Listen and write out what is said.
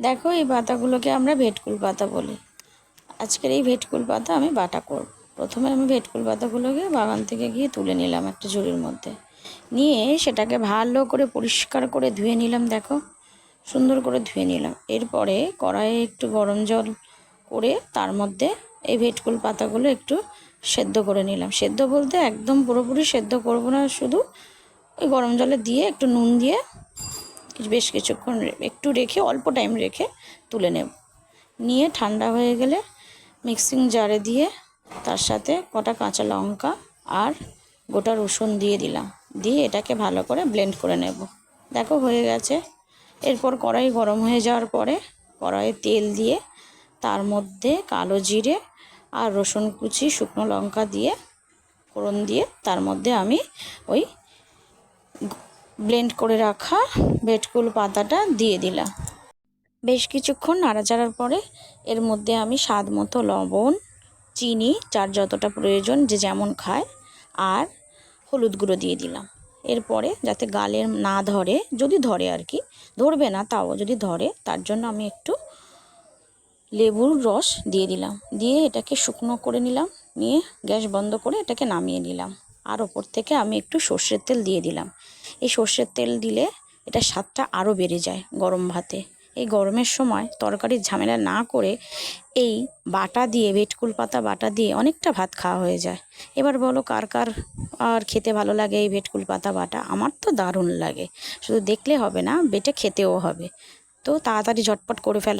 দেখো এই পাতাগুলোকে আমরা ভেটকুল পাতা বলি। আজকের এই ভেটকুল পাতা আমি বাটা করব। প্রথমে আমি ভেটকুল পাতাগুলোকে বাগান থেকে গিয়ে তুলে নিলাম একটা ঝুড়ির মধ্যে। নিয়ে সেটাকে ভালো করে পরিষ্কার করে ধুয়ে নিলাম, দেখো। সুন্দর করে ধুয়ে নিলাম। এরপরে কড়াইয়ে একটু গরম জল করে তার মধ্যে এই ভেটকুল পাতাগুলো একটু সেদ্ধ করে নিলাম। সেদ্ধ বলতে একদম পুরোপুরি সেদ্ধ করব না, শুধু ওই গরম জলে দিয়ে একটু নুন দিয়ে বেশ কিছুক্ষণ একটু রেখে, অল্প টাইম রেখে তুলে নেব। নিয়ে ঠান্ডা হয়ে গেলে মিক্সিং জারে দিয়ে তার সাথে কটা কাঁচা লঙ্কা আর গোটা রসুন দিয়ে দিলাম। দিয়ে এটাকে ভালো করে ব্লেন্ড করে নেব। দেখো হয়ে গেছে। এরপর কড়াই গরম হয়ে যাওয়ার পরে কড়াইয়ে তেল দিয়ে তার মধ্যে কালো জিরে আর রসুন কুচি, শুকনো লঙ্কা দিয়ে, ফোড়ন দিয়ে তার মধ্যে আমি ওই ব্লেন্ড করে রাখা ভেটকুল পাতাটা দিয়ে দিলাম। বেশ কিছুক্ষণ নাড়াচাড়ার পরে এর মধ্যে আমি স্বাদ মতো লবণ, চিনি, যার যতটা প্রয়োজন যে যেমন খায়, আর হলুদ গুঁড়ো দিয়ে দিলাম। এরপরে যাতে গালে না ধরে, যদি ধরে আর কি, ধরবে না তাও, যদি ধরে তার জন্য আমি একটু লেবুর রস দিয়ে দিলাম। দিয়ে এটাকে শুকনো করে নিলাম, নিয়ে গ্যাস বন্ধ করে এটাকে নামিয়ে নিলাম। আর ওপর থেকে আমি একটু সর্ষের তেল দিয়ে দিলাম। এই সর্ষের তেল দিলে এটা স্বাদটা আরও বেড়ে যায় গরম ভাতে। এই গরমের সময় তরকারির ঝামেলা না করে এই বাটা দিয়ে, ভেটকুল পাতা বাটা দিয়ে অনেকটা ভাত খাওয়া হয়ে যায়। এবার বলো কার কার আর খেতে ভালো লাগে এই ভেটকুল পাতা বাটা? আমার তো দারুণ লাগে। শুধু দেখলে হবে না, বেটে খেতেও হবে। তো তাড়াতাড়ি ঝটপট করে ফেলো।